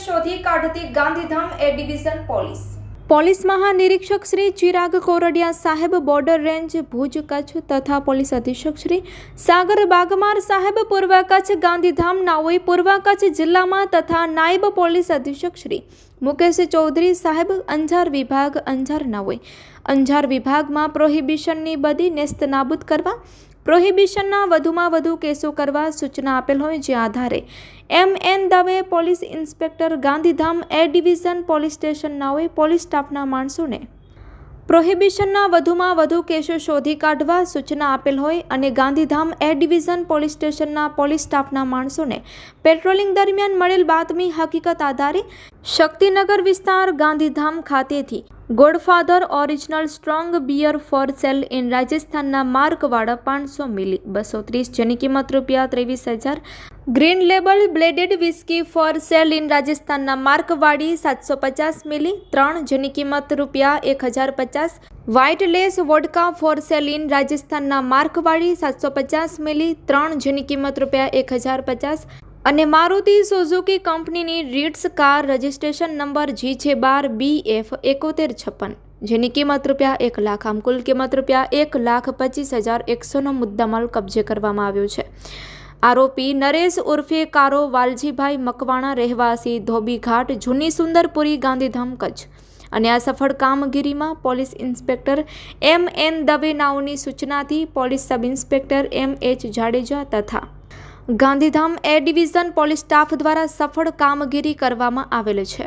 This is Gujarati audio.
શોધી કાઢતી Gandhidham A division police. Police મહાનિરીક્ષક Shri Chirag Kordiya સાહેબ બોર્ડર રેન્જ ભુજ કચ્છ તથા પોલીસ અધિક્ષક શ્રી સાગર બાગમાર સાહેબ પૂર્વ કચ્છ ગાંધીધામ નાઓઈ પૂર્વ કચ્છ જિલ્લામાં તથા નાયબ પોલીસ અધિક્ષક શ્રી મુકેશ ચૌધરી સાહેબ અંજાર વિભાગ અંજાર નાઓઈ. અંજાર વિભાગમાં પ્રોહિબિશનની બધી નેસ્ત નાબૂદ કરવા પ્રોહિબિશનના વધુમાં વધુ કેસો કરવા સૂચના આપેલ હોય જે આધારે M N Dave police inspector Gandhidham A division police સ્ટેશનનાઓએ police સ્ટાફના માણસોને પ્રોહિબિશનના વધુમાં વધુ કેસો શોધી કાઢવા સૂચના આપેલ હોય અને ગાંધીધામ એ ડિવિઝન પોલીસ સ્ટેશનના પોલીસ સ્ટાફના માણસોને પેટ્રોલિંગ દરમિયાન મળેલ બાતમી હકીકત આધારે શક્તિનગર વિસ્તાર ગાંધીધામ ખાતેથી Godfather original strong beer for sale in રાજસ્થાનના માર્કવાળા પાંચસો મિલી, બસો ત્રીસ જેની કિંમત રૂપિયા ત્રેવીસ હજાર. Green label blended whisky for sale in રાજસ્થાનના માર્કવાડી સાતસો પચાસ મિલી, ત્રણ જેની કિંમત રૂપિયા એક હજાર પચાસ. White lace vodka for sale in રાજસ્થાનના માર્કવાડી સાતસો પચાસ મિલી, ત્રણ જેની કિંમત રૂપિયા એક હજાર પચાસ. અને મારુતિ સુઝુકી કંપનીની Ritz car registration number G છે બાર બી એફ એકોતેર છપ્પન, જેની કિંમત રૂપિયા એક લાખ, આમ કુલ કિંમત રૂપિયા એક લાખ પચીસ હજાર એકસોનો મુદ્દામાલ કબજે કરવામાં આવ્યો છે. આરોપી નરેશ ઉર્ફે કારો વાલજીભાઈ મકવાણા રહેવાસી ધોબીઘાટ જૂની સુંદરપુરી, ગાંધીધામ, કચ્છ. અને આ સફળ કામગીરીમાં police inspector M N Dave નાઓની સૂચનાથી police sub inspector M H Jadeja તથા Gandhidham A division police staff દ્વારા સફળ કામગીરી કરવામાં આવેલ છે.